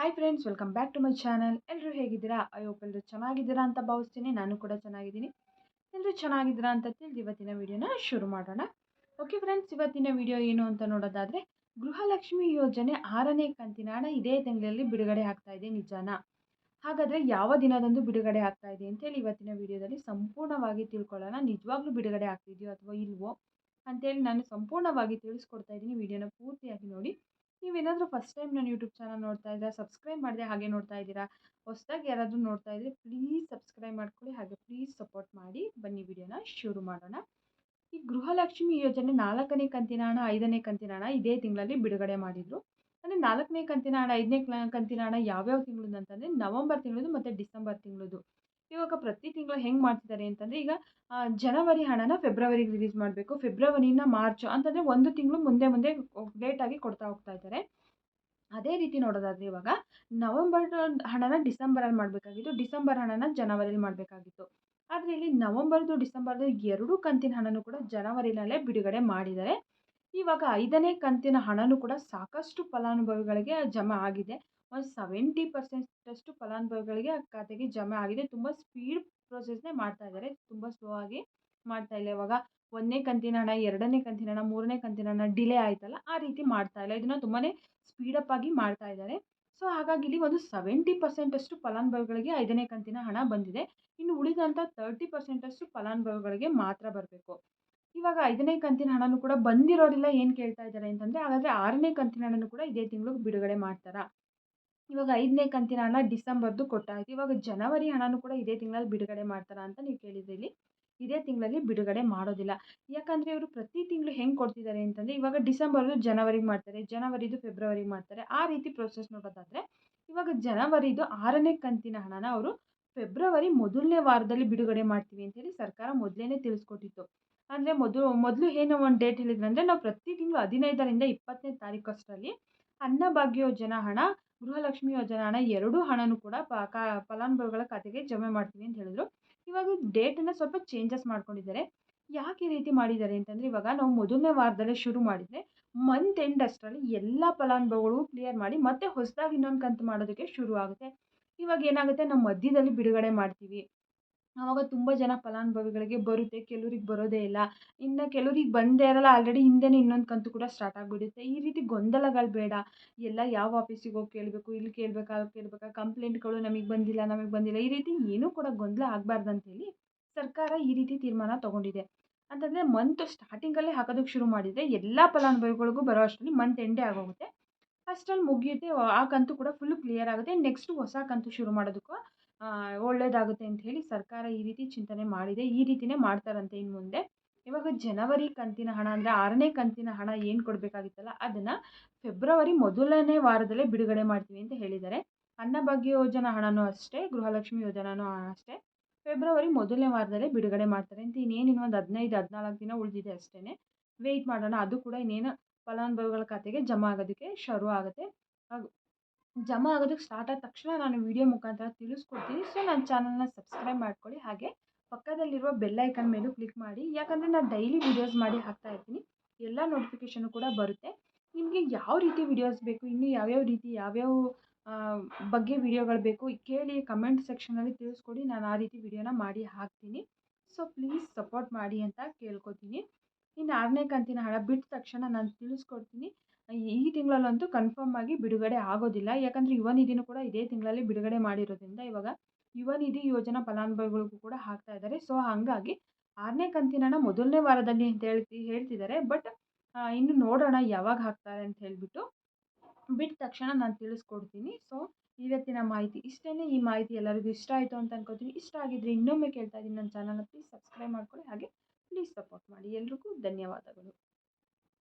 Hi friends welcome back to my channel ಎಲ್ಲರೂ ಹೇಗಿದ್ದೀರಾ? Hope ಎಲ್ಲರೂ ಚೆನ್ನಾಗಿದ್ದೀರಾ ಅಂತ ಭಾವಿಸ್ತೀನಿ. ನಾನು ಕೂಡ ಚೆನ್ನಾಗಿದ್ದೀನಿ. ಎಲ್ಲರೂ ಚೆನ್ನಾಗಿದ್ದೀರಾ ಅಂತ ತಿಳಿದು ಇವತ್ತಿನ ವಿಡಿಯೋನ ಶುರು ಮಾಡೋಣ. ಓಕೆ ಫ್ರೆಂಡ್ಸ್ ಇವತ್ತಿನ ವಿಡಿಯೋ ಏನು ಅಂತ ನೋಡೋದಾದರೆ, ಗೃಹಲಕ್ಷ್ಮಿ ಯೋಜನೆ ಆರನೇ ಕಂತಿನ ಹಣ ಇದೇ ತಿಂಗಳಲ್ಲಿ ಬಿಡುಗಡೆ ಆಗ್ತಾ ಇದೆ ನಿಜಾನ. ಹಾಗಾದರೆ ಯಾವ ದಿನದಂದು ಬಿಡುಗಡೆ ಆಗ್ತಾ ಇದೆ ಅಂತೇಳಿ ಇವತ್ತಿನ ವಿಡಿಯೋದಲ್ಲಿ ಸಂಪೂರ್ಣವಾಗಿ ತಿಳ್ಕೊಳ್ಳೋಣ. ನಿಜವಾಗ್ಲೂ ಬಿಡುಗಡೆ ಆಗ್ತಿದೆಯೋ ಅಥವಾ ಇಲ್ವೋ ಅಂತೇಳಿ ನಾನು ಸಂಪೂರ್ಣವಾಗಿ ತಿಳಿಸ್ಕೊಡ್ತಾ ಇದ್ದೀನಿ. ವಿಡಿಯೋನ ಪೂರ್ತಿಯಾಗಿ ನೋಡಿ. ನೀವೇನಾದರೂ ಫಸ್ಟ್ ಟೈಮ್ ನನ್ನ ಯೂಟ್ಯೂಬ್ ಚಾನಲ್ ನೋಡ್ತಾ ಇದ್ದೀರಾ ಸಬ್ಸ್ಕ್ರೈಬ್ ಮಾಡಿದೆ ಹಾಗೆ ನೋಡ್ತಾ ಇದ್ದೀರಾ, ಹೊಸದಾಗಿ ಯಾರಾದರೂ ನೋಡ್ತಾ ಇದ್ದರೆ ಪ್ಲೀಸ್ ಸಬ್ಸ್ಕ್ರೈಬ್ ಮಾಡ್ಕೊಳ್ಳಿ, ಹಾಗೆ ಪ್ಲೀಸ್ ಸಪೋರ್ಟ್ ಮಾಡಿ, ಬನ್ನಿ ವಿಡಿಯೋನ ಶುರು ಮಾಡೋಣ. ಈ ಗೃಹಲಕ್ಷ್ಮಿ ಯೋಜನೆ ನಾಲ್ಕನೇ ಕಂತಿನ ಹಣ ಐದನೇ ಕಂತಿನ ಹಣ ಇದೇ ತಿಂಗಳಲ್ಲಿ ಬಿಡುಗಡೆ ಮಾಡಿದರು. ಅಂದರೆ ನಾಲ್ಕನೇ ಕಂತಿನ ಹಣ ಐದನೇ ಕಂತಿನ ಹಣ ಯಾವ್ಯಾವ ತಿಂಗಳದ್ದು ಅಂತಂದರೆ ನವಂಬರ್ ತಿಂಗಳದು ಮತ್ತು ಡಿಸೆಂಬರ್ ತಿಂಗಳದು ಇವಾಗ ಪ್ರತಿ ತಿಂಗಳು ಹೆಂಗೆ ಮಾಡ್ತಿದ್ದಾರೆ ಅಂತಂದರೆ ಈಗ ಜನವರಿ ಹಣನ ಫೆಬ್ರವರಿಗೆ ರಿಲೀಸ್ ಮಾಡಬೇಕು. ಫೆಬ್ರವರಿನ ಮಾರ್ಚ್ ಅಂತಂದರೆ ಒಂದು ತಿಂಗಳು ಮುಂದೆ ಮುಂದೆ ಲೇಟಾಗಿ ಕೊಡ್ತಾ ಹೋಗ್ತಾ ಇದ್ದಾರೆ. ಅದೇ ರೀತಿ ನೋಡೋದಾದರೆ ಇವಾಗ ನವಂಬರ್ ಹಣನ ಡಿಸೆಂಬರಲ್ಲಿ ಮಾಡಬೇಕಾಗಿತ್ತು. ಡಿಸೆಂಬರ್ ಹಣನ ಜನವರಿಲಿ ಮಾಡಬೇಕಾಗಿತ್ತು. ಆದರೆ ಇಲ್ಲಿ ನವಂಬರ್ದು ಡಿಸೆಂಬರ್ದು ಎರಡು ಕಂತಿನ ಹಣನೂ ಕೂಡ ಜನವರಿನಲ್ಲೇ ಬಿಡುಗಡೆ ಮಾಡಿದ್ದಾರೆ. ಇವಾಗ ಐದನೇ ಕಂತಿನ ಹಣನೂ ಕೂಡ ಸಾಕಷ್ಟು ಫಲಾನುಭವಿಗಳಿಗೆ ಜಮಾ ಆಗಿದೆ. ಒಂದು ಸೆವೆಂಟಿ ಪರ್ಸೆಂಟಷ್ಟು ಫಲಾನುಭವಿಗಳಿಗೆ ಆ ಖಾತೆಗೆ ಜಮಾ ಆಗಿದೆ. ತುಂಬ ಸ್ಪೀಡ್ ಪ್ರೊಸೆಸ್ನೇ ಮಾಡ್ತಾ ಇದ್ದಾರೆ. ತುಂಬ ಸ್ಲೋ ಆಗಿ ಮಾಡ್ತಾ ಇಲ್ಲ. ಇವಾಗ ಒಂದನೇ ಕಂತಿನ ಹಣ, ಎರಡನೇ ಕಂತಿನ ಹಣ, ಮೂರನೇ ಕಂತಿನ ಹಣ ಡಿಲೇ ಆಯ್ತಲ್ಲ, ಆ ರೀತಿ ಮಾಡ್ತಾ ಇಲ್ಲ. ಇದನ್ನು ತುಂಬಾ ಸ್ಪೀಡಪ್ ಆಗಿ ಮಾಡ್ತಾ ಇದ್ದಾರೆ. ಸೊ ಹಾಗಾಗಿ ಇಲ್ಲಿ ಒಂದು ಸೆವೆಂಟಿ ಪರ್ಸೆಂಟಷ್ಟು ಫಲಾನುಭವಿಗಳಿಗೆ ಐದನೇ ಕಂತಿನ ಹಣ ಬಂದಿದೆ. ಇನ್ನು ಉಳಿದಂಥ ತರ್ಟಿ ಪರ್ಸೆಂಟಷ್ಟು ಫಲಾನುಭವಿಗಳಿಗೆ ಮಾತ್ರ ಬರಬೇಕು. ಇವಾಗ ಐದನೇ ಕಂತಿನ ಹಣನೂ ಕೂಡ ಬಂದಿರೋರಿಲ್ಲ ಏನು ಕೇಳ್ತಾ ಇದ್ದಾರೆ ಅಂತಂದರೆ, ಹಾಗಾದರೆ ಆರನೇ ಕಂತಿನ ಹಣನೂ ಕೂಡ ಇದೇ ತಿಂಗಳು ಬಿಡುಗಡೆ ಮಾಡ್ತಾರಾ? ಇವಾಗ ಐದನೇ ಕಂತಿನ ಹಣ ಡಿಸೆಂಬರ್ದು ಕೊಟ್ಟಾಯಿತು ಇವಾಗ ಜನವರಿ ಹಣನೂ ಕೂಡ ಇದೇ ತಿಂಗಳಲ್ಲಿ ಬಿಡುಗಡೆ ಮಾಡ್ತಾರಾ ಅಂತ ನೀವು ಕೇಳಿದ್ರಿ ಇಲ್ಲಿ ಇದೇ ತಿಂಗಳಲ್ಲಿ ಬಿಡುಗಡೆ ಮಾಡೋದಿಲ್ಲ. ಯಾಕಂದರೆ ಇವರು ಪ್ರತಿ ತಿಂಗಳು ಹೆಂಗೆ ಕೊಡ್ತಿದ್ದಾರೆ ಅಂತಂದರೆ, ಇವಾಗ ಡಿಸೆಂಬರ್ದು ಜನವರಿಗೆ ಮಾಡ್ತಾರೆ, ಜನವರಿದು ಫೆಬ್ರವರಿಗೆ ಮಾಡ್ತಾರೆ. ಆ ರೀತಿ ಪ್ರೊಸೆಸ್ ನೋಡೋದಾದರೆ, ಇವಾಗ ಜನವರಿದು ಆರನೇ ಕಂತಿನ ಹಣನ ಅವರು ಫೆಬ್ರವರಿ ಮೊದಲನೇ ವಾರದಲ್ಲಿ ಬಿಡುಗಡೆ ಮಾಡ್ತೀವಿ ಅಂತೇಳಿ ಸರ್ಕಾರ ಮೊದಲೇ ತಿಳಿಸ್ಕೊಟ್ಟಿತ್ತು. ಅಂದರೆ ಮೊದಲು ಮೊದಲು ಏನು ಒಂದು ಡೇಟ್ ಹೇಳಿದ್ರು ಅಂದರೆ ನಾವು ಪ್ರತಿ ತಿಂಗಳು ಹದಿನೈದರಿಂದ ಇಪ್ಪತ್ತನೇ ತಾರೀಕು ಅಷ್ಟರಲ್ಲಿ ಅನ್ನಭಾಗ್ಯ ಯೋಜನಾ ಹಣ, ಗೃಹಲಕ್ಷ್ಮಿ ಯೋಜನಾ ಹಣ, ಎರಡೂ ಹಣನೂ ಕೂಡ ಪಾ ಫಲಾನುಭವಿಗಳ ಖಾತೆಗೆ ಜಮೆ ಮಾಡ್ತೀವಿ ಅಂತ ಹೇಳಿದ್ರು. ಇವಾಗ ಡೇಟನ್ನು ಸ್ವಲ್ಪ ಚೇಂಜಸ್ ಮಾಡ್ಕೊಂಡಿದ್ದಾರೆ. ಯಾಕೆ ಈ ರೀತಿ ಮಾಡಿದ್ದಾರೆ ಅಂತಂದರೆ ಇವಾಗ ನಾವು ಮೊದಲನೇ ವಾರದಲ್ಲೇ ಶುರು ಮಾಡಿದರೆ ಮಂತ್ ಎಂಡ್ ಅಷ್ಟರಲ್ಲಿ ಎಲ್ಲ ಫಲಾನುಭವಿಗಳು ಕ್ಲಿಯರ್ ಮಾಡಿ ಮತ್ತೆ ಹೊಸದಾಗಿ ಇನ್ನೊಂದು ಕಂತು ಮಾಡೋದಕ್ಕೆ ಶುರು ಆಗುತ್ತೆ ಇವಾಗ ಏನಾಗುತ್ತೆ? ನಾವು ಮಧ್ಯದಲ್ಲಿ ಬಿಡುಗಡೆ ಮಾಡ್ತೀವಿ. ಆವಾಗ ತುಂಬ ಜನ ಫಲಾನುಭವಿಗಳಿಗೆ ಬರುತ್ತೆ, ಕೆಲವ್ರಿಗೆ ಬರೋದೇ ಇಲ್ಲ. ಇನ್ನು ಕೆಲವ್ರಿಗೆ ಬಂದೇ ಇರೋಲ್ಲ, ಆಲ್ರೆಡಿ ಹಿಂದೆಯೇ ಇನ್ನೊಂದು ಕಂತು ಕೂಡ ಸ್ಟಾರ್ಟ್ ಆಗಿಬಿಡುತ್ತೆ. ಈ ರೀತಿ ಗೊಂದಲಗಳು ಬೇಡ. ಎಲ್ಲ ಯಾವ ಆಫೀಸಿಗೆ ಹೋಗಿ ಕೇಳಬೇಕು, ಇಲ್ಲಿ ಕೇಳಬೇಕಾ, ಅಲ್ಲಿ ಕೇಳಬೇಕಾ? ಕಂಪ್ಲೇಂಟ್ಗಳು ನಮಗೆ ಬಂದಿಲ್ಲ ನಮಗೆ ಬಂದಿಲ್ಲ. ಈ ರೀತಿ ಏನೂ ಕೂಡ ಗೊಂದಲ ಆಗಬಾರ್ದು ಅಂತೇಳಿ ಸರ್ಕಾರ ಈ ರೀತಿ ತೀರ್ಮಾನ ತೊಗೊಂಡಿದೆ. ಅಂತಂದರೆ ಮಂತ್ ಸ್ಟಾರ್ಟಿಂಗಲ್ಲೇ ಹಾಕೋದಕ್ಕೆ ಶುರು ಮಾಡಿದರೆ ಎಲ್ಲ ಫಲಾನುಭವಿಗಳಿಗೂ ಬರೋ ಅಷ್ಟರಲ್ಲಿ ಮಂತ್ ಎಂಡೇ ಆಗೋಗುತ್ತೆ. ಅಷ್ಟರಲ್ಲಿ ಮುಗಿಯುತ್ತೆ, ಆ ಕಂತು ಕೂಡ ಫುಲ್ ಕ್ಲಿಯರ್ ಆಗುತ್ತೆ. ನೆಕ್ಸ್ಟ್ ಹೊಸ ಕಂತು ಶುರು ಮಾಡೋದಕ್ಕೂ ಒಳ್ಳೆಯದಾಗುತ್ತೆ ಅಂತ ಹೇಳಿ ಸರ್ಕಾರ ಈ ರೀತಿ ಚಿಂತನೆ ಮಾಡಿದೆ. ಈ ರೀತಿನೇ ಮಾಡ್ತಾರಂತೆ ಇನ್ನು ಮುಂದೆ. ಇವಾಗ ಜನವರಿ ಕಂತಿನ ಹಣ ಅಂದರೆ ಆರನೇ ಕಂತಿನ ಹಣ ಏನು ಕೊಡಬೇಕಾಗಿತ್ತಲ್ಲ, ಅದನ್ನು ಫೆಬ್ರವರಿ ಮೊದಲನೇ ವಾರದಲ್ಲೇ ಬಿಡುಗಡೆ ಮಾಡ್ತೀವಿ ಅಂತ ಹೇಳಿದ್ದಾರೆ. ಅನ್ನಭಾಗ್ಯ ಯೋಜನಾ ಹಣನೂ ಅಷ್ಟೇ, ಗೃಹಲಕ್ಷ್ಮಿ ಯೋಜನಾನೂ ಅಷ್ಟೇ, ಫೆಬ್ರವರಿ ಮೊದಲನೇ ವಾರದಲ್ಲೇ ಬಿಡುಗಡೆ ಮಾಡ್ತಾರೆ ಅಂತ ಇನ್ನೇನು ಇನ್ನೊಂದು ಹದಿನೈದು, ಹದಿನಾಲ್ಕು ದಿನ ಉಳಿದಿದೆ ಅಷ್ಟೇ ವೆಯ್ಟ್ ಮಾಡೋಣ, ಅದು ಕೂಡ ಇನ್ನೇನು ಫಲಾನುಭವಿಗಳ ಖಾತೆಗೆ ಜಮಾ ಆಗೋದಕ್ಕೆ ಶುರು ಆಗುತ್ತೆ. ಜಮಾ ಆಗೋದಕ್ಕೆ ಸ್ಟಾರ್ಟ್ ಆದ ತಕ್ಷಣ ನಾನು ವಿಡಿಯೋ ಮುಖಾಂತರ ತಿಳಿಸ್ಕೊಡ್ತೀನಿ. ಸೊ ನನ್ನ ಚಾನಲ್ನ ಸಬ್ಸ್ಕ್ರೈಬ್ ಮಾಡ್ಕೊಳ್ಳಿ. ಹಾಗೆ ಪಕ್ಕದಲ್ಲಿರುವ ಬೆಲ್ಲೈಕನ್ ಮೇಲೂ ಕ್ಲಿಕ್ ಮಾಡಿ. ಯಾಕಂದರೆ ನಾನು ಡೈಲಿ ವೀಡಿಯೋಸ್ ಮಾಡಿ ಹಾಕ್ತಾ ಇರ್ತೀನಿ. ಎಲ್ಲ ನೋಟಿಫಿಕೇಷನು ಕೂಡ ಬರುತ್ತೆ. ನಿಮಗೆ ಯಾವ ರೀತಿ ವಿಡಿಯೋಸ್ ಬೇಕು, ಇನ್ನೂ ಯಾವ್ಯಾವ ರೀತಿ, ಯಾವ್ಯಾವ ಬಗ್ಗೆ ವಿಡಿಯೋಗಳು ಬೇಕು ಕೇಳಿ ಕಮೆಂಟ್ ಸೆಕ್ಷನಲ್ಲಿ ತಿಳಿಸ್ಕೊಡಿ. ನಾನು ಆ ರೀತಿ ವಿಡಿಯೋನ ಮಾಡಿ ಹಾಕ್ತೀನಿ. ಸೊ ಪ್ಲೀಸ್ ಸಪೋರ್ಟ್ ಮಾಡಿ ಅಂತ ಕೇಳ್ಕೊತೀನಿ. ಇನ್ನು ಆರನೇ ಕಂತಿನ ಹಣ ಬಿಟ್ಟ ತಕ್ಷಣ ನಾನು ತಿಳಿಸ್ಕೊಡ್ತೀನಿ. ಈ ತಿಂಗಳಲ್ಲಂತೂ ಕನ್ಫರ್ಮ್ ಆಗಿ ಬಿಡುಗಡೆ ಆಗೋದಿಲ್ಲ. ಯಾಕಂದರೆ ಯುವ ನಿಧಿನೂ ಕೂಡ ಇದೇ ತಿಂಗಳಲ್ಲಿ ಬಿಡುಗಡೆ ಮಾಡಿರೋದ್ರಿಂದ ಇವಾಗ ಯುವ ನಿಧಿ ಯೋಜನಾ ಫಲಾನುಭವಿಗಳಿಗೂ ಕೂಡ ಹಾಕ್ತಾ ಇದ್ದಾರೆ. ಸೊ ಹಾಗಾಗಿ ಆರನೇ ಕಂತಿನ ಮೊದಲನೇ ವಾರದಲ್ಲಿ ಅಂತ ಹೇಳ್ತಿ, ಹೇಳ್ತಿದ್ದಾರೆ. ಬಟ್ ಇನ್ನು ನೋಡೋಣ ಯಾವಾಗ ಹಾಕ್ತಾರೆ ಅಂತ ಹೇಳಿಬಿಟ್ಟು ಬಿಟ್ಟ ತಕ್ಷಣ ನಾನು ತಿಳಿಸ್ಕೊಡ್ತೀನಿ. ಸೊ ಇವತ್ತಿನ ಮಾಹಿತಿ ಇಷ್ಟೇ ಈ ಮಾಹಿತಿ ಎಲ್ಲರಿಗೂ ಇಷ್ಟ ಆಯಿತು ಅಂತ ಅನ್ಕೋತೀನಿ. ಇಷ್ಟ ಆಗಿದ್ರೆ ಇನ್ನೊಮ್ಮೆ ಕೇಳ್ತಾ ಇದ್ದೀನಿ ನನ್ನ ಚಾನಲ್ನ ಪ್ಲೀಸ್ ಸಬ್ಸ್ಕ್ರೈಬ್ ಮಾಡ್ಕೊಳ್ಳಿ. ಹಾಗೆ ಪ್ಲೀಸ್ ಸಪೋರ್ಟ್ ಮಾಡಿ. ಎಲ್ರಿಗೂ ಧನ್ಯವಾದಗಳು.